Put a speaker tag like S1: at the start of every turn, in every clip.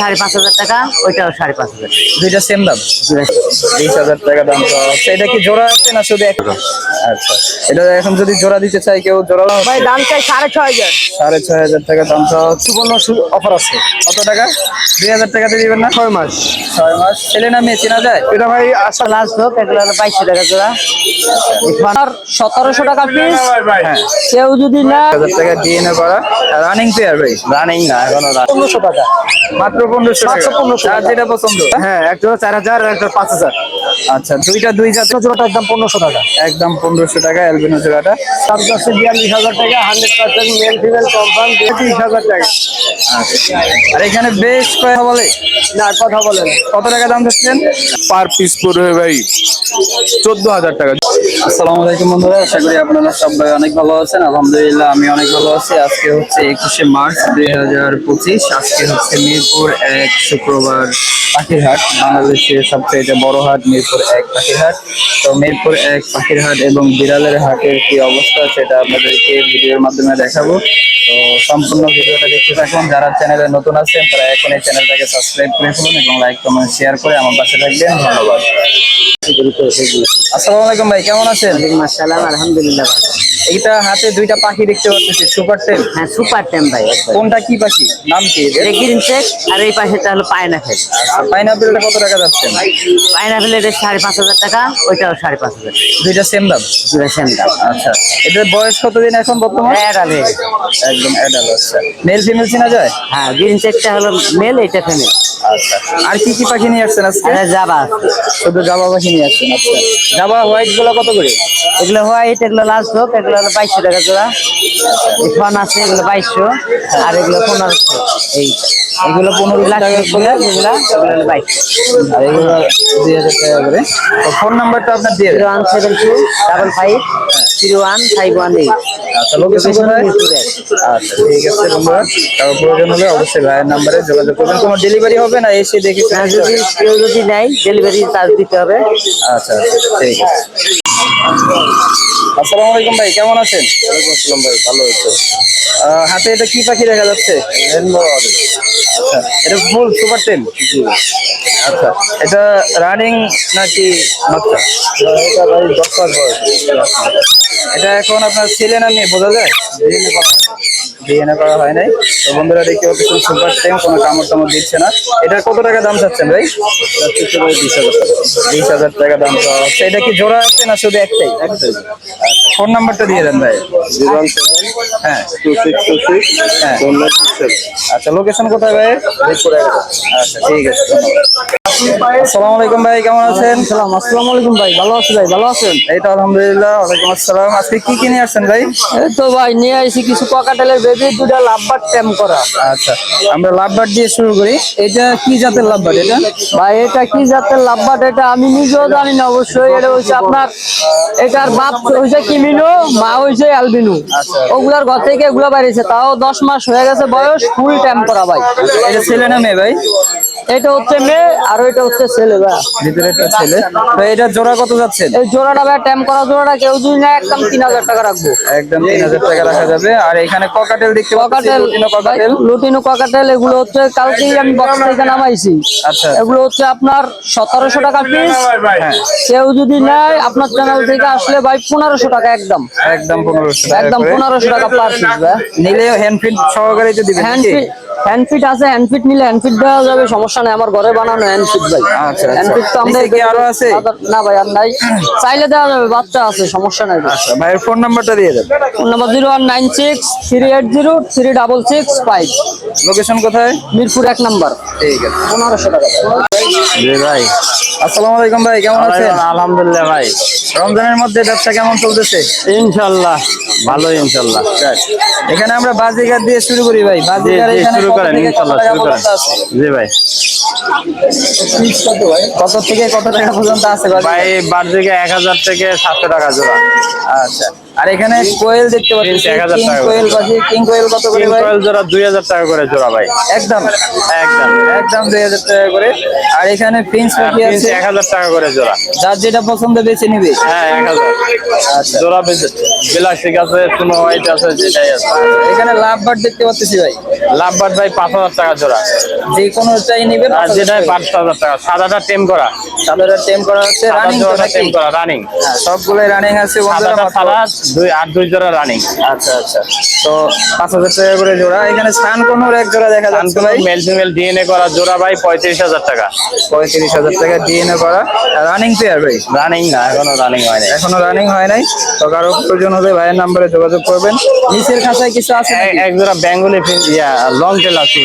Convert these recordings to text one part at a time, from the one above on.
S1: সাড়ে পাঁচ হাজার টাকা ওইটাও সাড়ে পাঁচ হাজার
S2: দুইটা সেম দাম? বিশ হাজার টাকা দাম চাওয়া এটা কি জোড়া আছে না শুধু একটা আচ্ছা এটা এখন যদি জোড়া দিতে চাই কেউ জোড়া
S1: ভাই দাম চাই সাড়ে ছয় হাজার।
S2: সাড়ে ছয় হাজার টাকা দাম চাওয়া হচ্ছে সুবর্ণ অফার আছে। কত টাকা? দুই হাজার টাকাতে দিবেন না? ছয় মাস। ছয় মাস। ছেলে না মেয়ে চেনা যায়?
S1: এটা ভাই আসা লাস্ট হোক এগুলো হলো বাইশশো টাকা জোড়া। সতেরোশো টাকা পিস
S2: হ্যাঁ।
S1: কেউ যদি না
S2: হাজার টাকা ডিএনএ করা। রানিং পেয়ার ভাই।
S1: রানিং না এখনও পনেরোশো টাকা।
S2: মাত্র পনেরোশো
S1: 1500
S2: যেটা পছন্দ।
S1: হ্যাঁ একটা চার হাজার একটা পাঁচ হাজার।
S2: আচ্ছা দুইটা দুই
S1: জোড়াটা একদম পনেরোশো টাকা।
S2: একদম পনেরোশো টাকা অ্যালবিনো জোড়াটা।
S1: তার কাছে বিয়াল্লিশ হাজার টাকা hundred percent male female confirm তিরিশ হাজার টাকা।
S2: আচ্ছা। আর এখানে বেশ কথা বলে।
S1: না কথা বলেন
S2: কত টাকা দাম চাচ্ছেন?
S3: পার পিস পড়বে ভাই চোদ্দ হাজার টাকা।
S2: আসসালামু আলাইকুম বন্ধুরা আশা করি আপনারা সবাই অনেক ভালো আছেন। আলহামদুলিল্লাহ আমি অনেক ভালো আছি। আজকে হচ্ছে একুশে মার্চ দুই হাজার পঁচিশ আজকে হচ্ছে মিরপুর এক শুক্রবার পাখির হাট বাংলাদেশের সবচেয়ে বড় হাট মিরপুর এক পাখির হাট তো মিরপুর এক পাখির হাট এবং বিড়ালের হাটের কি অবস্থা সেটা আপনাদেরকে ভিডিওর মাধ্যমে দেখাবো। তো সম্পূর্ণ ভিডিওটা দেখতে থাকুন। যারা চ্যানেলে নতুন আছেন তারা এখন এই চ্যানেলটাকে সাবস্ক্রাইব করে ফেলুন এবং লাইক কমেন্ট শেয়ার করে আমার পাশে থাকবেন। ধন্যবাদ। আসসালামু আলাইকুম ভাই কেমন আছেন?
S1: মাসালাম আলহামদুলিল্লাহ
S2: এইটা হাতে দুইটা পাখি দেখতে পাচ্ছি সুপার টেল
S1: হ্যাঁ সুপার টেম ভাই
S2: কোনটা কি পাখি? নাম কি এদের?
S1: গ্রিন চেক আর এই পাশেটা হলো
S2: আচ্ছা পাইনাপেলটা কত টাকা যাচ্ছে?
S1: পায়নাফেল এটা সাড়ে পাঁচ হাজার টাকা ওইটাও সাড়ে পাঁচ হাজার
S2: দুইটা সেম দাম?
S1: দুইটা সেম দাম।
S2: আচ্ছা এটার বয়স কতদিন এখন বর্তমান?
S1: এটা
S2: একদম অ্যাডাল আচ্ছা। মেল ফিমেল চেনা যায়?
S1: হ্যাঁ গ্রিন চেকটা হলো মেল এটা ফিমেল
S2: আচ্ছা। আর কি কি পাখি নিয়ে আসছেন আজকে?
S1: যাবা
S2: শুধু জাবা পাখি নিয়ে আসছেন আচ্ছা। জাবা হোয়াইটগুলো কত করে?
S1: এগুলো হোয়াইট এগুলো লাস্ট হোক এগুলো হলো বাইশশো টাকা জোড়া। ফোন আছে এগুলো বাইশশো আর এগুলো পনেরোশো। এই এগুলো পনেরো লাখ টাকা করে এগুলো হলো বাইশশো।
S2: আর এগুলো দুই হাজার টাকা করে। ফোন নাম্বারটা আপনার দিয়ে
S1: zero one seven two double five zero one five one eight
S2: আচ্ছা লোকেশন আচ্ছা ঠিক আছে বন্ধুরা। কারও প্রয়োজন হলে অবশ্যই ভাইয়ের নাম্বারে যোগাযোগ করবেন। তোমার ডেলিভারি হবে? না এসে দেখি।
S1: যদি কেউ যদি নেয় ডেলিভারি চার্জ দিতে হবে।
S2: আচ্ছা আচ্ছা, ঠিক আছে। আসসালামু আলাইকুম ভাই কেমন আছেন?
S3: আসসালাম ভাই ভালো হয়েছে
S2: হাতে এটা কি পাখি দেখা যাচ্ছে? আচ্ছা এটা ফুল সুপার টেন আচ্ছা এটা রানিং নাকি বাচ্চা
S3: এটা ভাই দশ মাস
S2: এটা এখন আপনার ছেলে না মেয়ে বোঝা যায়? ডিএনএ করা হয়। নাই। তো বন্ধুরা দেখতে পাচ্ছেন সুপার টেন কোনো কামড় টামড় দিচ্ছে না। এটা কত টাকা দাম চাচ্ছেন ভাই?
S3: বিশ হাজার টাকা
S2: বিশ হাজার টাকা দাম চাওয়া হচ্ছে। এটা কি জোড়া আছে না শুধু একটাই
S3: একটাই।
S2: ফোন নাম্বারটা দিয়ে দেন ভাই।
S3: জিরো
S2: হ্যাঁ।
S3: টু সিক্স টু সিক্স
S2: হ্যাঁ। আচ্ছা লোকেশন কোথায় ভাই? আচ্ছা ঠিক আছে ধন্যবাদ। আসসালামু আলাইকুম ভাই কেমন আছেন?
S1: সালাম আসসালামু আলাইকুম ভাই ভালো আছি ভাই ভালো আছেন?
S2: এই তো আলহামদুলিল্লাহ ওয়ালাইকুম আসসালাম। আজকে কি কিনে আসছেন ভাই?
S1: এই তো ভাই নিয়ে আইছি কিছু পকাটেলের বেবি দুটা লাভবার টেম করা।
S2: আচ্ছা আমরা লাভবার্ড দিয়ে শুরু করি। এটা কি জাতের লাভবার্ড এটা?
S1: ভাই এটা কি জাতের লাভবার এটা? আমি নিজেও জানি না অবশ্যই এটা হচ্ছে আপনার এটার বাপ হয়েছে কিমিনো মা হয়েছে অ্যালবিনু। ওগুলার ঘর থেকে এগুলো বাইরেছে তাও দশ মাস হয়ে গেছে বয়স ফুল টাইম করা ভাই।
S2: এটা ছেলে না মেয়ে ভাই?
S1: এটা হচ্ছে মেয়ে আর ওইটা হচ্ছে ছেলে ভাই।
S2: ছেলে। তো এটা জোড়া কত যাচ্ছেন?
S1: এই জোড়াটা ভাই টাইম করা জোড়াটা কেউ যদি না একদম তিন হাজার টাকা রাখব।
S2: একদম তিন হাজার টাকা রাখা যাবে। আর এখানে ককাটেল দেখতে পাচ্ছি
S1: cockatiel
S2: lutino cockatiel
S1: lutino cockatiel এগুলো হচ্ছে কালকেই আমি বক্স থেকে নামাইছি।
S2: আচ্ছা।
S1: এগুলো হচ্ছে আপনার সতেরোশো টাকা পিস
S2: হ্যাঁ।
S1: কেউ যদি নেয় আপনার চ্যানেল থেকে আসলে ভাই পনেরোশো টাকা একদম।
S2: একদম পনেরোশো টাকা
S1: একদম
S2: করে।
S1: পনেরোশো টাকা পার পিস ভাই।
S2: নিলেও হ্যান্ড ফিট সহকারে তো দিবেন
S1: হ্যান্ড ফিট হ্যান্ড ফিট আছে হ্যান্ড ফিট নিলে হ্যান্ড ফিট দেওয়া যাবে সমস্যা নেই আমার ঘরে বানানো হ্যান্ড ফিট ভাই।
S2: আচ্ছা,
S1: হ্যান্ড ফিট তো
S2: নিচে কি আরও আছে?
S1: না ভাই আর নাই। চাইলে দেওয়া যাবে বাচ্চা আছে সমস্যা নাই
S2: আচ্ছা ভাইয়ের ফোন নাম্বারটা দিয়ে দেন।
S1: Phone number zero one nine six three eight zero three double six five
S2: location কোথায়?
S1: মিরপুর এক নাম্বার।
S2: ঠিক আছে।
S1: পনেরোশো টাকা।
S2: জি ভাই। আসসালামু আলাইকুম ভাই কেমন আছেন?
S1: আলহামদুলিল্লাহ ভাই।
S2: রমজানের মধ্যে ব্যবসা কেমন চলতেছে?
S1: ইনশাল্লাহ। ভালো ইনশাল্লাহ।
S2: এখানে আমরা বাজিগার দিয়ে শুরু করি ভাই বাজিগার
S1: জি,
S2: এখানে
S1: শুরু করেন,
S2: ইনশাআল্লাহ
S1: শুরু করেন। জি ভাই
S2: কত থেকে কত টাকা পর্যন্ত আছে?
S1: ভাই বার থেকে এক হাজার থেকে সাতশো টাকা জোড়া
S2: আচ্ছা আর এখানে কোয়েল দেখতে পাচ্ছি কিং কোয়েল পাখি কিং কোয়েল কত করে ভাই?
S1: কয়েল জোড়া দুই হাজার টাকা করে জোড়া ভাই।
S2: একদম।
S1: একদম।
S2: একদম দুই হাজার টাকা করে। আর এখানে প্রিন্স পাখি আছে।
S1: এক হাজার টাকা করে জোড়া।
S2: যার যেটা পছন্দ বেছে নিবে।
S1: হ্যাঁ এক হাজার।
S2: আচ্ছা।
S1: জোড়া বিলাসিক আছে সুনো হোয়াইট আছে যেটাই আছে।
S2: এখানে লাভ বার্ড দেখতে পাচ্ছি ভাই।
S1: লাভবাট ভাই পাঁচ হাজার টাকা জোড়া।
S2: যে কোনোটাই নিবে
S4: আর যেটা পাঁচ হাজার টাকা সাদাটা টেম করা।
S2: সাদাটা টেম করা হচ্ছে রানিং
S4: করা রানিং
S2: হ্যাঁ, সবগুলোই রানিং আছে বন্ধুরা
S4: সাদাটা সাদা দুই আর দুই জোড়া রানিং
S2: আচ্ছা আচ্ছা। তো পাঁচ হাজার টাকা করে জোড়া। এখানে সান কোনোর এক জোড়া দেখা যাচ্ছে ভাই।
S4: মেল ফিমেল ডিএনএ করা জোড়া ভাই পঁয়ত্রিশ হাজার টাকা।
S2: পঁয়ত্রিশ হাজার টাকা ডিএনএ করা। রানিং পেয়ার ভাই?
S4: রানিং না এখনও রানিং হয় নাই।
S2: এখনও রানিং হয় নাই। তো কারও প্রয়োজন হলে ভাইয়ের নাম্বারে যোগাযোগ করবেন। নিচের খাঁচায় কিছু আছে
S4: এক- জোড়া বেঙ্গলি ইয়া লং টেল আছে।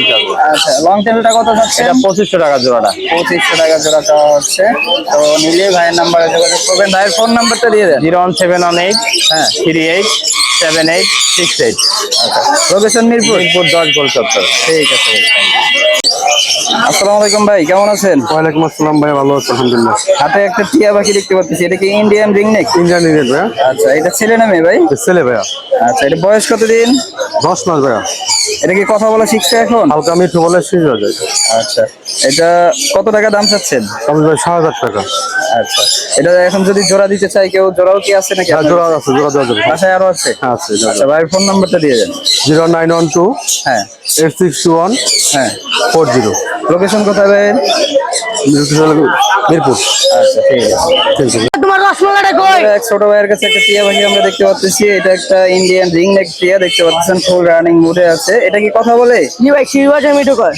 S2: আচ্ছা লং টেলটা কত যাচ্ছে?
S4: এটা পঁচিশশো টাকা জোড়াটা।
S2: পঁচিশশো টাকা জোড়া চাওয়া হচ্ছে তো নিলে ভাইয়ের নাম্বারে যোগাযোগ করবেন। ভাইয়ের ফোন নাম্বারটা দিয়ে দেন।
S4: Zero one seven one eight
S2: হ্যাঁ।
S4: Three eight seven eight six eight
S2: location Mirpur?
S4: Mirpur দশ গোল চত্বর
S2: ঠিক আছে। আসসালামু আলাইকুম ভাই কেমন আছেন?
S3: ওয়ালাইকুম আসসালাম ভাই ভালো আছি আলহামদুলিল্লাহ।
S2: হাতে একটা টিয়া পাখি দেখতে পাচ্ছি এটা কি ইন্ডিয়ান রিং নেক?
S3: ইন্ডিয়ান
S2: আচ্ছা এটা ছেলে না মেয়ে ভাই?
S3: ছেলে ভাইয়া।
S2: আচ্ছা এটা বয়স কতদিন?
S3: দশ মাস ভাইয়া।
S2: এটা কি কথা বলা শিখছে এখন?
S3: হালকা আমি বলে শেষ যায়।
S2: আচ্ছা এটা কত টাকা দাম চাচ্ছেন?
S3: আমি ভাই টাকা।
S2: আচ্ছা এটা এখন যদি জোড়া দিতে চাই কেউ জোড়াও কি আছে নাকি
S3: হ্যাঁ জোড়া আছে জোড়া দেওয়া যাবে।
S2: বাসায় আরও আছে?
S3: হ্যাঁ আছে
S2: আচ্ছা ভাইয়ের ফোন নাম্বারটা দিয়ে দেন।
S3: জিরো নাইন ওয়ান টু
S2: হ্যাঁ।
S3: এইট সিক্স টু ওয়ান
S2: হ্যাঁ।
S3: Four zero.
S2: লোকেশন কোথায় ভাইয়ের
S3: মিরপুর।
S2: আচ্ছা ঠিক আছে।
S3: ঠিক আছে।
S1: তোমার রসমালাইটা কই?
S2: এক ছোট ভাইয়ের কাছে একটা টিয়া পাখি আমরা দেখতে পাচ্ছি। এটা একটা ইন্ডিয়ান রিং নেক টিয়া দেখতে পাচ্ছেন ফুল রানিং মুডে আছে। এটা কি কথা বলে?
S1: জি ভাই শিরবাজা মিঠু কয়।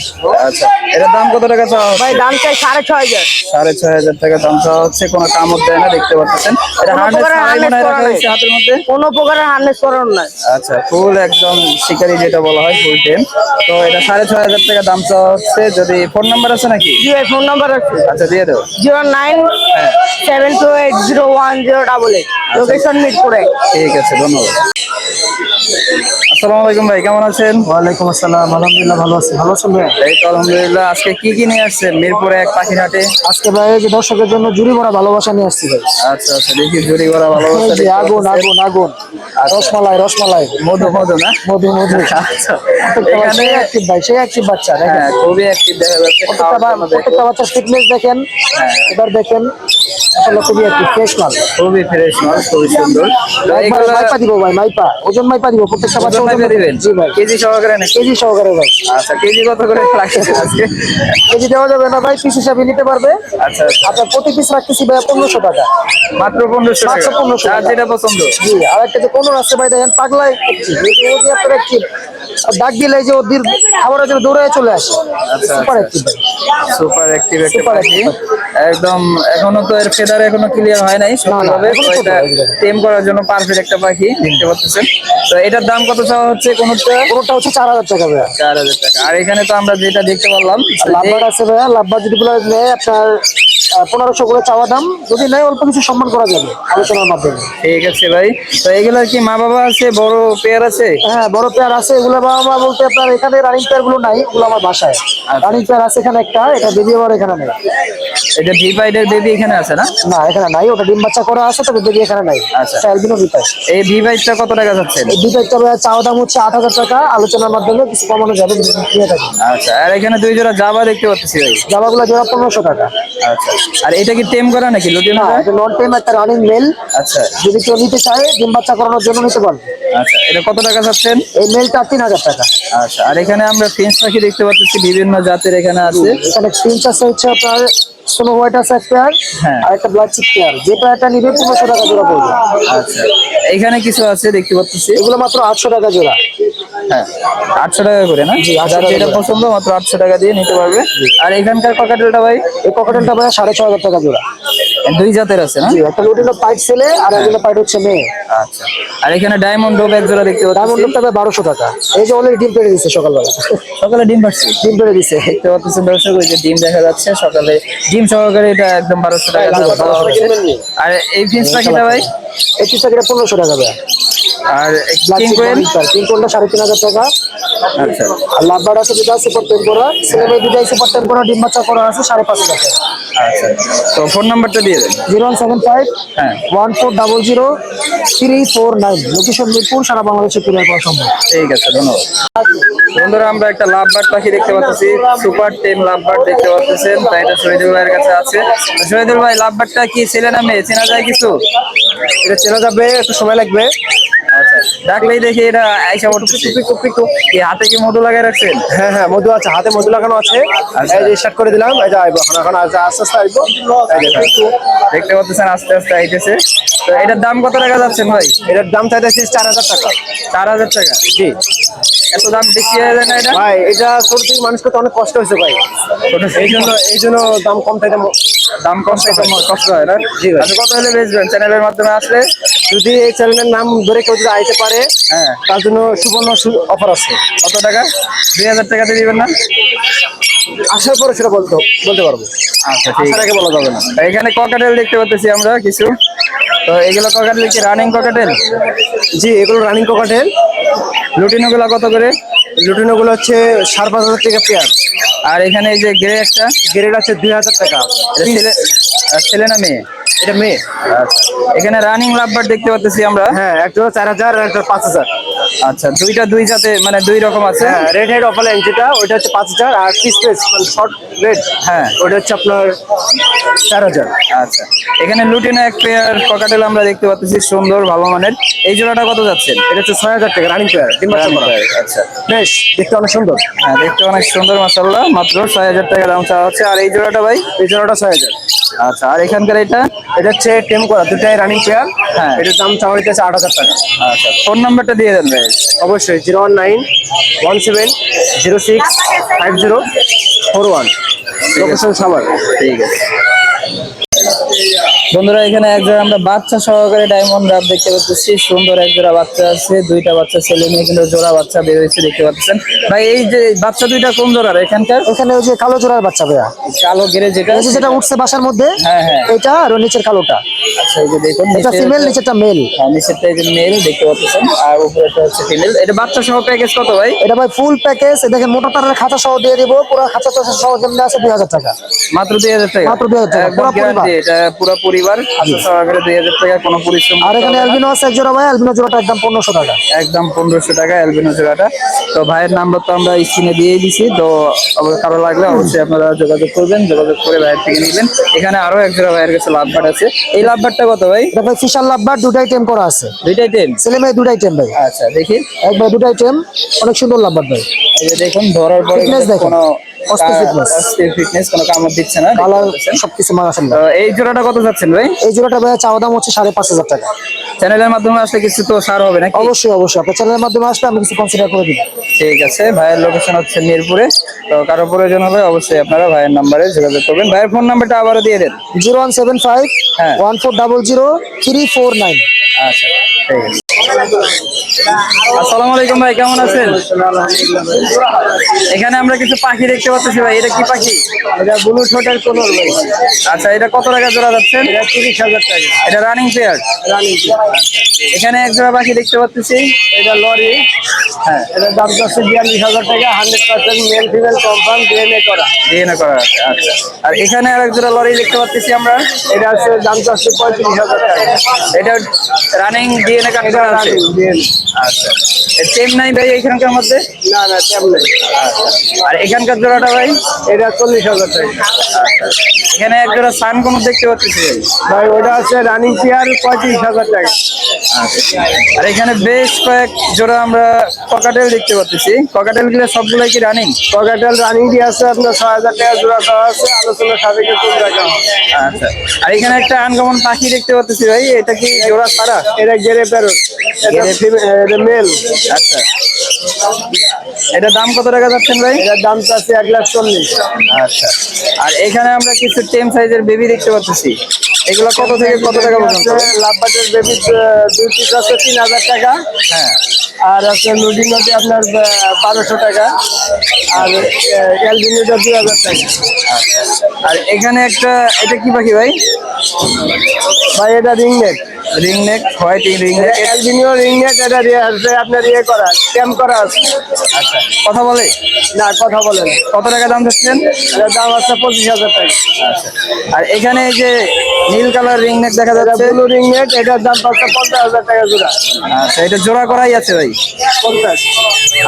S2: আচ্ছা এটার দাম কত টাকা চাওয়া
S1: ভাই
S2: হচ্ছে
S1: দাম চাই সাড়ে ছয় হাজার।
S2: সাড়ে ছয় হাজার টাকা দাম চাওয়া হচ্ছে কোনো কামড় দেয় না দেখতে পাচ্ছেন। এটা
S1: কোনো
S2: হান্ড্রেড
S1: প্রকারের
S2: ছাড়াই মনে হয়
S1: harness
S2: রাখা
S1: করা
S2: হয়েছে হাতের মধ্যে?
S1: কোনো প্রকারের হার্নেস করার নাই।
S2: আচ্ছা ফুল একদম শিকারি যেটা বলা হয় ফুল টেম তো এটা সাড়ে ছয় হাজার টাকা দাম চাওয়া হচ্ছে যদি ফোন নাম্বার আছে নাকি?
S1: জি ফোন নাম্বার আছে।
S2: আচ্ছা দিয়ে দাও।
S1: Zero nine seven two eight zero one zero double eight. Location মিটপুরে
S2: ঠিক আছে ধন্যবাদ। আসসালামু আলাইকুম ভাই কেমন আছেন?
S5: ওয়ালাইকুম আসসালাম আলহামদুলিল্লাহ ভালো আছি। ভালো আছেন ভাই
S2: এই তো আলহামদুলিল্লাহ। আজকে কি কি নিয়ে আসছেন মিরপুরে এক পাখির হাটে
S5: আজকে ভাই যে দর্শকের জন্য জুড়ি ভরা ভালোবাসা নিয়ে আসছি ভাই।
S2: আচ্ছা আচ্ছা দেখি জুড়ি করা ভালো
S5: আগুন আগুন আগুন। রসমালাই রসমালাই।
S2: মধু মধু না?
S5: মধু মধু।
S2: আচ্ছা এখানে
S5: অ্যাক্টিভ ভাই সেই অ্যাক্টিভ বাচ্চা
S2: হ্যাঁ খুবই অ্যাক্টিভ দেখা যাচ্ছে
S5: প্রত্যেকটা
S2: খাওয়ার
S5: বা-
S2: জন্য দেখে।
S5: প্রত্যেকটা বাচ্চার ফিটনেস দেখেন। এবার দেখেন আসলে খুবই অ্যাক্টিভ ফ্রেশ মাল।
S2: খুবই ফ্রেশ মাল খুবই সুন্দর।
S5: মাইপা দিব ভাই মাইপা। ওজন মাইপা দিব প্রত্যেকটা বাচ্চা
S2: দিবেন কেজি সহকারে নাকি?
S5: কেজি সহকারে ভাই।
S2: আচ্ছা কেজি কত করে আজকে?
S5: কেজি দেওয়া যাবে না ভাই পিস হিসাবে নিতে পারবে।
S2: আচ্ছা আচ্ছা।
S5: প্রতি পিস রাখতেছি ভাই পনেরোশো টাকা।
S2: মাত্র পনেরোশো
S5: মাত্র 1500
S2: আর যেটা পছন্দ।
S5: জি আর একটা যে কোনো রাস্তা ভাই দেখেন পাগলায়। আপনার। ডাক দিলে যে ও দীর্ঘ খাবারের জন্য দৌড়ে চলে আসে। সুপার। অ্যাক্টিভ
S2: সুপার অ্যাক্টিভ একটা পাখি। একদম এখনও তো এর ফেদার এখনও ক্লিয়ার হয় নাই।
S5: এখনও
S2: এটা টেম করার জন্য পারফেক্ট একটা পাখি দেখতে পাচ্ছেন। তো এটার দাম কত চাওয়া হচ্ছে কোনটা?
S5: কোনোটা হচ্ছে চার হাজার টাকা ভাই
S2: চার হাজার টাকা। আর এখানে তো আমরা যেটা দেখতে পারলাম
S5: লাভবার আছে ভাইয়া লাভবার যদি গুলো যায় আপনার পনেরোশো করে চাওয়া দাম। যদি নেয় অল্প কিছু সম্মান করা যাবে আলোচনার মাধ্যমে।
S2: ঠিক আছে ভাই। তো এগুলার কি মা বাবা আছে বড় পেয়ার আছে?
S5: হ্যাঁ বড় পেয়ার আছে। এগুলো বাবা মা বলতে আপনার এখানে রানিং পেয়ারগুলো নাই ওগুলো আমার বাসায়। রানিং পেয়ার আছে এখানে একটা এটা বেবি আবার এখানে নেই।
S2: এটা ভি পাইডের বেবি এখানে আছে না?
S5: না এখানে নাই। ওটা ডিম বাচ্চা করা আছে তবে বেবি এখানে নাই।
S2: আচ্ছা।
S5: অ্যালবিনো বিপাই
S2: এই ভি পাইডটা কত টাকা যাচ্ছে
S5: এই ভাইয়া চাওয়া দাম হচ্ছে আট হাজার টাকা। আলোচনার মাধ্যমে কিছু কমানো যাবে
S2: আচ্ছা আর এখানে দুই জোড়া জাবা দেখতে পাচ্ছি ভাই।
S5: জামাগুলো জোড়া পনেরোশো টাকা।
S2: আচ্ছা। আর এটা কি টেম করা নাকি?
S5: এটা নন টেম একটা রানিং মেল
S2: আচ্ছা।
S5: যদি কেউ নিতে চায় ডিম বাচ্চা করানোর জন্য নিতে পারবে।
S2: আচ্ছা এটা কত টাকা যাচ্ছেন
S5: এই মেলটা তিন হাজার টাকা।
S2: আচ্ছা আর এখানে আমরা ফিন্স পাখি দেখতে পাচ্ছি বিভিন্ন জাতের এখানে আছে।
S5: এখানে ফিন্স আছে হচ্ছে আপনার সোনো হোয়াইট আছে এক পেয়ার
S2: হ্যাঁ।
S5: আর একটা ব্ল্যাক চিক পেয়ার যেটা পেয়ারটা নিবে পনেরোশো টাকা জোড়া পড়বে।
S2: আচ্ছা। এখানে কিছু আছে দেখতে পাচ্ছি।
S5: এগুলো মাত্র আটশো টাকা জোড়া।
S2: হ্যাঁ। আটশো টাকা করে না?
S5: জি, 800
S2: যার যেটা পছন্দ মাত্র আটশো টাকা দিয়ে নিতে পারবে। আর এখানকার ককাটেলটা ভাই?
S5: এই ককাটেলটা ভাই সাড়ে ছ হাজার টাকা জোড়া।
S2: দুই জাতের আছে না?
S5: জি একটা লুটিনো পাইট ছেলে আর একটা পাইট হচ্ছে মেয়ে।
S2: আচ্ছা। আর এখানে ডায়মন্ড ডোব এক জোড়া দেখতে
S5: ডায়মন্ড
S2: পাচ্ছি
S5: প্রায় ভাই বারোশো টাকা। এই যে অলরেডি ডিম পেড়ে দিচ্ছে সকালবেলা।
S2: সকালে ডিম পাচ্ছি
S5: ডিম পেড়ে দিচ্ছে
S2: দেখতে পাচ্ছেন দর্শক ওই যে ডিম দেখা যাচ্ছে সকালে। ডিম সহকারে এটা একদম বারোশো টাকা। আর এই ফিন্স পাখিটা ভাই?
S5: এই চিপটা পনেরোশো টাকা ভাই।
S2: আর
S5: ব্ল্যাক
S2: কিং
S5: চিক কোনটা সাড়ে তিন হাজার টাকা।
S2: আচ্ছা।
S5: আর লাভবার আছে দুটা সুপার টেম করা ছেলে দুটাই সুপার টেম করা ডিম বাচ্চা করা আছে সাড়ে পাঁচ হাজার টাকা।
S2: আচ্ছা। তো ফোন নাম্বারটা দিয়ে দেন।
S6: জিরো ওয়ান সেভেন ফাইভ
S2: হ্যাঁ।
S6: One four double zero three four nine. Location Mirpur সারা বাংলাদেশে কুরিয়ার করা সম্ভব।
S2: ঠিক আছে ধন্যবাদ। বন্ধুরা আমরা একটা লাভ বার্ড পাখি দেখতে পাচ্ছি। সুপার টেম লাভ বার্ড দেখতে পাচ্ছেন। তাই এটা শহীদুল ভাইয়ের কাছে আছে। শহীদুল ভাই লাভ বার্ডটা কি ছেলে না মেয়ে? চেনা যায় কিছু?
S6: এটা চেনা যাবে একটু সময় লাগবে।
S2: আচ্ছা ডাকলেই দেখি এটা আইসা পড়তেছে কি হাতে কি মধু লাগাই রাখছেন?
S6: হ্যাঁ হ্যাঁ মধু আছে হাতে মধু লাগানো আছে।
S2: আচ্ছা।
S6: এই যে স্টার্ট করে দিলাম এই যে আইবো এখন এখন আস্তে আস্তে আইবো।
S2: দেখতে পাচ্ছেন আস্তে আস্তে আইতেছে। তো এটার দাম কত টাকা যাচ্ছেন ভাই?
S6: এটার দাম চাইতেছি চার হাজার টাকা।
S2: চার হাজার টাকা?
S6: জি।
S2: এত দাম বেশি হয়ে যায় না এটা?
S6: ভাই এটা ছোট থেকে মানুষ করতে অনেক কষ্ট হয়েছে ভাই। এই জন্য এই জন্য দাম কম চাইতে
S2: দাম কম থেকে কম কষ্ট হয় না?
S6: জি ভাই।
S2: আচ্ছা কত হলে বেচবেন? চ্যানেলের মাধ্যমে আসলে?
S6: যদি এই চ্যানেলের নাম ধরে কেউ যদি আইতে পারে
S2: হ্যাঁ।
S6: তার জন্য সুবর্ণ অফার আছে।
S2: কত টাকা? দুই হাজার টাকাতে দিবেন না?
S6: আসার পরে সেটা বলতে বলতে পারব।
S2: আচ্ছা ঠিক
S6: আগে বলা যাবে না।
S2: এখানে ককাটেল দেখতে পাচ্ছি আমরা কিছু। তো এগুলো ককাটেল কি রানিং ককাটেল
S6: জি এগুলো রানিং কোকাটেল
S2: লুটিনোগুলো কত করে?
S6: লুটিনো গুলো হচ্ছে সাড়ে পাঁচ হাজার টাকা পেয়ার।
S2: আর এখানে এই যে গ্রে একটা?
S6: গ্রেড আছে দুই হাজার টাকা।
S2: ছেলে না মেয়ে?
S6: এটা মেয়ে।
S2: আচ্ছা। এখানে রানিং লাভবার দেখতে পাচ্ছি আমরা।
S6: হ্যাঁ একটা চার হাজার আর একটা পাঁচ হাজার।
S2: আচ্ছা দুইটা দুই জাতে মানে দুই রকম আছে?
S6: রেড হেড অফালাইন যেটা ওইটা হচ্ছে পাঁচ হাজার আর পিসপেস মানে শর্ট রেড
S2: হ্যাঁ।
S6: ওটা হচ্ছে আপনার চার হাজার।
S2: আচ্ছা এখানে লুটিনো এক পেয়ার ককাটেল আমরা দেখতে পাচ্ছি সুন্দর ভালো মানের। এই জোড়াটা কত যাচ্ছে?
S6: এটা হচ্ছে ছয় হাজার টাকা রানিং পেয়ার তিন করা।
S2: আচ্ছা।
S6: বেশ দেখতে অনেক সুন্দর।
S2: হ্যাঁ দেখতে অনেক সুন্দর মাসাল্লাহ মাত্র ছয় হাজার টাকা দাম চাওয়া হচ্ছে। আর এই জোড়াটা ভাই?
S6: এই জোড়াটা ছয় হাজার।
S2: আচ্ছা আর এখানকার এটা?
S6: এটা হচ্ছে টেম করা দুটাই রানিং পেয়ার
S2: হ্যাঁ।
S6: এটার দাম চাওয়া হইতেছে আট হাজার টাকা।
S2: আচ্ছা ফোন নাম্বারটা দিয়ে দেন ভাই
S6: অবশ্যই, zero one nine, one seven, zero six, five zero, four one. Location summer
S2: ঠিক আছে। বন্ধুরা এখানে এক জোড়া আমরা বাচ্চা সহকারে ডায়মন্ড রাব দেখতে পাচ্ছি। সুন্দর এক জোড়া বাচ্চা আছে দুইটা বাচ্চা ছেলে মেয়ে কিন্তু জোড়া বাচ্চা বের হয়েছে দেখতে পাচ্ছেন। ভাই এই যে বাচ্চা দুইটা কোন জোড়ার এখানকার?
S6: এখানে ওই যে কালো জোড়ার বাচ্চা ভাইয়া।
S2: কালো গেরে যেটা
S6: এই যে যেটা উঠছে বাসার মধ্যে
S2: হ্যাঁ হ্যাঁ।
S6: এটা আর নিচের কালোটা।
S2: আচ্ছা এই যে দেখুন
S6: এটা ফিমেল নিচেরটা মেল
S2: হ্যাঁ, নিচেরটা এই যে মেল দেখতে পাচ্ছেন আর উপরেটা হচ্ছে ফিমেল এটা বাচ্চা সহ প্যাকেজ কত ভাই?
S6: এটা ভাই ফুল প্যাকেজ দেখেন মোটা তারের খাতা সহ দিয়ে দিব পুরো খাতা সহ কেমনে আছে দুই হাজার টাকা।
S2: মাত্র দুই হাজার টাকা?
S6: মাত্র 2000 টাকা, পুরা
S2: guarantee, এটা পুরো পরিবার সহকারে দুই হাজার টাকা কোনো পরিশ্রম
S6: আর এখানে অ্যালবিনো আছে এক জোড়া ভাই অ্যালবিনো জোড়াটা একদম পনেরোশো টাকা।
S2: একদম পনেরোশো টাকা অ্যালবিনো জোড়াটা। তো ভাইয়ের নাম্বার তো আমরা স্ক্রিনে দিয়ে দিছি তো কারও লাগলে অবশ্যই আপনারা যোগাযোগ করবেন যোগাযোগ করে ভাইয়ের থেকে নেবেন। এখানে আরও এক জোড়া ভাইয়ের কাছে লাভবার আছে। এই লাভবারটা কত ভাই?
S6: এটা ভাই ফিশার লাভবার দুটাই টেম করা আছে।
S2: দুইটাই টেন
S6: ছেলে মেয়ে দুটাই টেম ভাই।
S2: আচ্ছা দেখি।
S6: একবার দুটাই টেম অনেক সুন্দর লাভবার ভাই।
S2: এই যে দেখুন ধরার পরে
S6: Fitness
S2: কিন্তু
S6: দেখুন।
S2: কোনো ফিটনেস কোনো কামড় দিচ্ছে না
S6: কালার সবকিছু মাগাসাল্লাহ
S2: তো এই জোড়াটা কত যাচ্ছেন ভাই?
S6: এই জোড়াটা ভাই চাওয়া দাম হচ্ছে সাড়ে পাঁচ হাজার টাকা।
S2: চ্যানেলের মাধ্যমে আসলে কিছু তো সার হবে নাকি?
S6: অবশ্যই অবশ্যই। আপনার চ্যানেলের মাধ্যমে আসলে আমি কিছু কনসিডার করে দিব।
S2: ঠিক আছে ভাইয়ের লোকেশন হচ্ছে মিরপুরে। তো কারও প্রয়োজন হবে অবশ্যই আপনারা ভাইয়ের নাম্বারে যোগাযোগ করবেন। ভাইয়ের ফোন নাম্বারটা আবারও দিয়ে দেন।
S6: জিরো ওয়ান সেভেন ফাইভ
S2: হ্যাঁ।
S6: One four double zero three four nine.
S2: আচ্ছা ঠিক আছে। আসসালামু আলাইকুম ভাই কেমন আছেন? এখানে আমরা কিছু পাখি দেখতে পাচ্ছি ভাই এটা কি পাখি?
S6: এটা ব্লু ঠোঁটের কোনর ভাই।
S2: আচ্ছা এটা কত টাকা জোড়া যাচ্ছে
S6: এটা তিরিশ হাজার টাকা।
S2: এটা রানিং পেয়ার
S6: রানিং
S2: এখানে এক জোড়া পাখি দেখতে পাচ্ছি।
S6: এটা লরি
S2: হ্যাঁ।
S6: এটার দাম যাচ্ছে বিয়াল্লিশ হাজার টাকা hundred percent male female confirm DNA করা।
S2: ডিএনএ করা আচ্ছা। আর এখানে আর এক জোড়া লরি দেখতে পাচ্ছি আমরা।
S6: এটা আছে দাম যাচ্ছে পঁয়ত্রিশ হাজার টাকা।
S2: এটা রানিং ডিএনএ করা আছে? আচ্ছা। টেম নাই ভাই এখানকার মধ্যে?
S6: না না তেমন
S2: আর এখানকার জোড়াটা ভাই?
S6: এটা চল্লিশ হাজার টাকা।
S2: এখানে এক জোড়া সান কোন দেখতে পাচ্ছি ভাই।
S6: ভাই ওটা আছে রানিং চেয়ার পঁয়ত্রিশ হাজার টাকা।
S2: আর এখানে বেশ কয়েক জোড়া আমরা ককাটেল দেখতে পাচ্ছি। ককাটেলগুলো সবগুলাই কি রানিং
S6: ককাটেল রানিং দিয়ে আছে আপনার ছয় হাজার টাকা জোড়া দেওয়া আছে। আলোচনা সাপেক্ষে কম রাখা
S2: আচ্ছা। আর এখানে একটা আনকমন পাখি দেখতে পাচ্ছি ভাই। এটা কি জোড়া ছাড়া
S6: এটা গেরে প্যারট। এটা মেল
S2: আচ্ছা। এটা দাম কত টাকা যাচ্ছেন ভাই?
S6: এটার দাম চাচ্ছে এক লাখ চল্লিশ।
S2: আচ্ছা। আর এখানে আমরা কিছু টেম সাইজের বেবি দেখতে পাচ্ছি। এগুলো কত থেকে কত টাকা পর্যন্ত?
S6: লাভবাটের বেবি দুই পিস আছে তিন হাজার টাকা।
S2: হ্যাঁ।
S6: আর আছে নুডিনোতে আপনার বারোশো টাকা। আর ক্যালভিনোটা দুই হাজার টাকা।
S2: আর এখানে একটা এটা কি পাখি ভাই?
S6: ভাই এটা রিংনেট
S2: ring neck white ring neck
S7: albino ring neck এটা দিয়ে আসবে আপনার ইয়ে করা ক্যাম্প করা আছে।
S2: আচ্ছা কথা বলে?
S7: না কথা বলেন
S2: কত টাকা দাম চাচ্ছেন
S7: এটার দাম আছে পঁচিশ হাজার টাকা।
S2: আচ্ছা আর এখানে এই যে নীল কালার রিং নেক দেখা যাচ্ছে।
S7: ব্লু রিং নেট এটার দাম পাচ্ছে পঞ্চাশ হাজার টাকা জোড়া।
S2: আচ্ছা এটা জোড়া করাই আছে ভাই?
S7: পঞ্চাশ।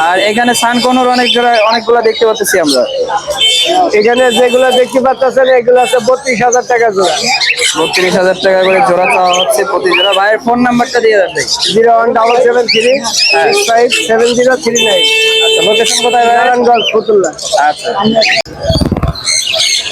S2: আর এখানে সানকোনোর অনেক জোড়া অনেকগুলো দেখতে পাচ্ছি আমরা।
S7: এখানে যেগুলো দেখতে পাচ্ছেন এগুলো আছে বত্রিশ হাজার টাকা জোড়া।
S2: বত্রিশ হাজার টাকা করে জোড়া চাওয়া হচ্ছে প্রতি জোড়া। ভাইয়ের ফোন নাম্বারটা দিয়ে দেন
S7: zero one double seven three six five seven zero three nine.
S2: আচ্ছা লোকেশন কোথায় ভাই?
S7: নারায়ণগঞ্জ ফতুল্লা
S2: আচ্ছা।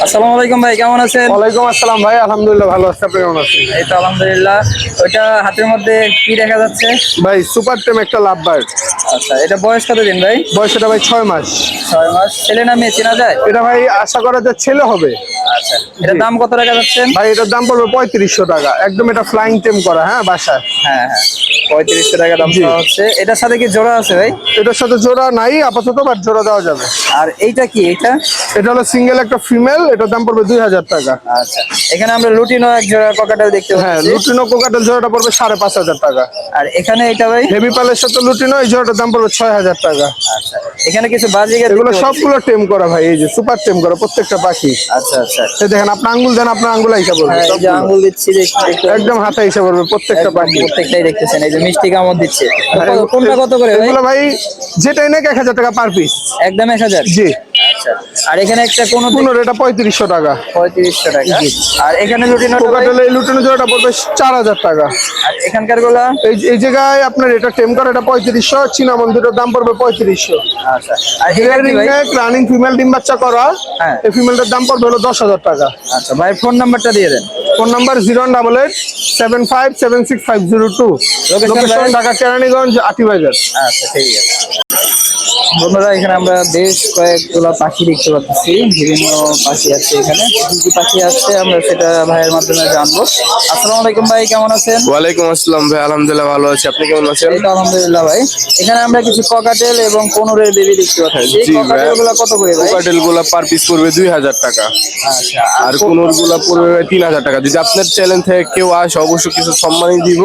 S2: আসসালামু আলাইকুম ভাই কেমন আছেন?
S7: ওয়ালাইকুম আসসালাম ভাই আলহামদুলিল্লাহ ভালো আছে আপনি কেমন আছেন?
S2: এই তো আলহামদুলিল্লাহ। ওইটা হাতের মধ্যে কি দেখা যাচ্ছে?
S7: ভাই সুপার টেম একটা লাভ বার্ড।
S2: আচ্ছা এটা বয়স কত দিন ভাই
S7: বয়সটা ভাই ছয় মাস।
S2: ছয় মাস। ছেলে না মেয়ে চেনা যায়?
S7: এটা ভাই আশা করা যে ছেলে হবে।
S2: আচ্ছা এটার দাম কত টাকা যাচ্ছেন
S7: ভাই এটার দাম পড়বে পঁয়ত্রিশশো টাকা। একদম এটা ফ্লাইং টেম করা হ্যাঁ বাসায়।
S2: হ্যাঁ হ্যাঁ। পঁয়ত্রিশশো টাকা দাম
S7: জি।
S2: হচ্ছে। এটার সাথে কি জোড়া আছে ভাই?
S7: এটার সাথে জোড়া নাই আপাতত বাট জোড়া দেওয়া যাবে।
S2: আর এইটা কি এটা
S7: এটা হলো সিঙ্গেল একটা ফিমেল এটার দাম পড়বে দুই হাজার টাকা।
S2: আচ্ছা এখানে আমরা লুটিনো এক জোড়া ককাটেল দেখতে
S7: হ্যাঁ লুটিনো কোকাটেল জোড়াটা পড়বে সাড়ে পাঁচ হাজার টাকা।
S2: আর এখানে এটা ভাই?
S7: হেভি পালের সাথে লুটিনো এই জোড়াটার দাম পড়বে ছয় হাজার টাকা।
S2: আচ্ছা এখানে কিছু
S7: এগুলো সবগুলো টেম করা ভাই এই যে সুপার টেম করা প্রত্যেকটা পাখি।
S2: আচ্ছা আচ্ছা।
S7: এই দেখেন আপনি আঙ্গুল দেন আপনার আঙ্গুল হিসাব করবে
S2: হ্যাঁ এই যে আঙ্গুল দিচ্ছি
S7: একদম হাতে হিসাব করবে প্রত্যেকটা পাখি।
S2: প্রত্যেকটাই দেখতেছেন এই যে মিষ্টি কামড় দিচ্ছে। কোনটা কত করে ভাই?
S7: এগুলো ভাই যেটাই নেক এক হাজার টাকা পার পিস
S2: একদম এক হাজার?
S7: জি।
S2: আচ্ছা। আর এখানে একটা কোন
S7: পনেরো এটা পঁয়ত্রিশশো টাকা।
S2: পঁয়ত্রিশশো টাকা। আর এখানে লুটিনো
S7: কোকাটেল এই লুটিনো জোড়াটা পড়বে চার হাজার টাকা।
S2: আর এখানকারগুলা?
S7: এই এই জায়গায় আপনার এটা টেম করা এটা পঁয়ত্রিশশো চীনা মন্দিরের দাম পড়বে পঁয়ত্রিশশো।
S2: আচ্ছা। আর
S7: রানিং ফিমেল ডিম বাচ্চা করা।
S2: হ্যাঁ।
S7: এই ফিমেলটার দাম পড়বে হলো দশ হাজার টাকা।
S2: আচ্ছা ভাই ফোন নাম্বারটা দিয়ে দেন।
S7: Phone number zero double eight seven five seven six five zero two
S2: Location
S7: location Dhaka Keraniganj Atibazar
S2: আচ্ছা ঠিক আছে। বন্ধুরা এখানে আমরা বেশ কয়েকগুলো পাখি দেখতে পাচ্ছি। বিভিন্ন পাখি আছে এখানে। কি পাখি আছে আমরা সেটা ভাইয়ের মাধ্যমে জানব। আসসালামু আলাইকুম ভাই কেমন আছেন?
S3: ওয়ালাইকুম আসসালাম ভাই আলহামদুলিল্লাহ ভালো আছি। আপনি কেমন আছেন?
S2: এই তো আলহামদুলিল্লাহ ভাই। এখানে আমরা কিছু ককাটেল এবং কোনোরের বেবি দেখতে পাচ্ছি। এই
S3: জি ভাই।
S2: ককাটেল কত করে ভাই?
S3: কোকাটেলগুলা পার পিস পড়বে দুই হাজার টাকা।
S2: আচ্ছা
S3: আর কোনোরগুলা পড়বে তিন হাজার টাকা। যদি আপনার চ্যানেল থেকে কেউ আসে অবশ্যই কিছু সম্মানই দিব।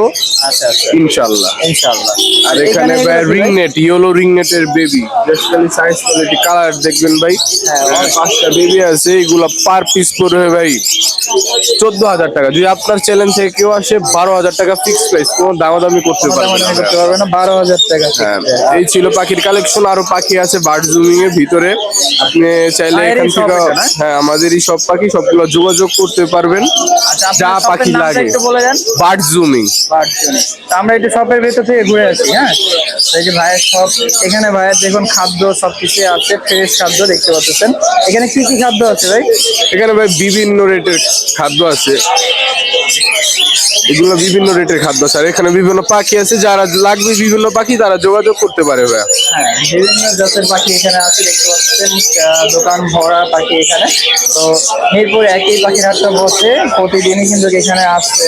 S2: আচ্ছা আচ্ছা।
S3: ইনশাল্লাহ
S2: ইনশাআল্লাহ।
S3: আর এখানে ভাই রিং? নেট ইয়েলো রিং নেটের baby basically size quality colour দেখবেন ভাই।
S2: হ্যাঁ,
S3: পাঁচটা বেবি আছে এগুলা পার পিস পড়বে ভাই। চোদ্দ হাজার টাকা। যদি আপনার চ্যানেল থেকে কেউ আসে বারো হাজার টাকা ফিক্স প্রাইস কোনো দামাদামি করতে পারবে না।
S2: করতে পারবে না বারো হাজার টাকা
S3: হ্যাঁ এই ছিল পাখির কালেকশন আরও পাখি আছে বার্ড জুমিং এর ভিতরে। আপনি চাইলে এখান থেকে? হ্যাঁ আমাদেরই সব পাখি সবগুলো যোগাযোগ করতে পারবেন।
S2: আচ্ছা,
S3: যা পাখি লাগে। বার্ড জুমিং
S2: আমরা একটু শপের ভেতর থেকে ঘুরে আসি হ্যাঁ? এই যে ভাইয়ের শপ এখানে ভাইয়ের দেখুন খাদ্য সবকিছু আছে ফ্রেশ খাদ্য দেখতে পাচ্ছেন। এখানে কি কি খাদ্য আছে ভাই?
S3: এখানে ভাই বিভিন্ন রেটের খাদ্য আছে। এগুলো বিভিন্ন রেটের খাদ্য স্যার। এখানে বিভিন্ন পাখি আছে যারা লাগবে বিভিন্ন পাখি তারা যোগাযোগ করতে পারে ভাই
S2: হ্যাঁ বিভিন্ন জাতের পাখি এখানে আছে দেখতে পাচ্ছেন দোকান ভরা পাখি এখানে। তো মিরপুর একই পাখির হাটটা বসে প্রতিদিনই কিন্তু এখানে আসছে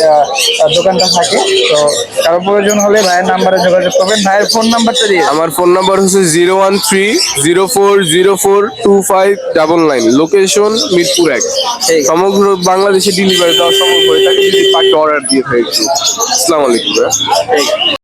S2: দোকানটা থাকে। তো কারও প্রয়োজন হলে ভাইয়ের নাম্বারে যোগাযোগ করবেন। ভাইয়ের ফোন নাম্বারটা দিয়ে
S3: আমার ফোন নাম্বার হচ্ছে zero one three zero four zero four two five double nine. Location Mirpur এক। সমগ্র বাংলাদেশে ডেলিভারি দেওয়া সম্ভব হয়ে থাকে যদি পাখি অর্ডার দিয়ে থাকে আসসালামু আলাইকুম ভাই
S2: ঠিক আছে।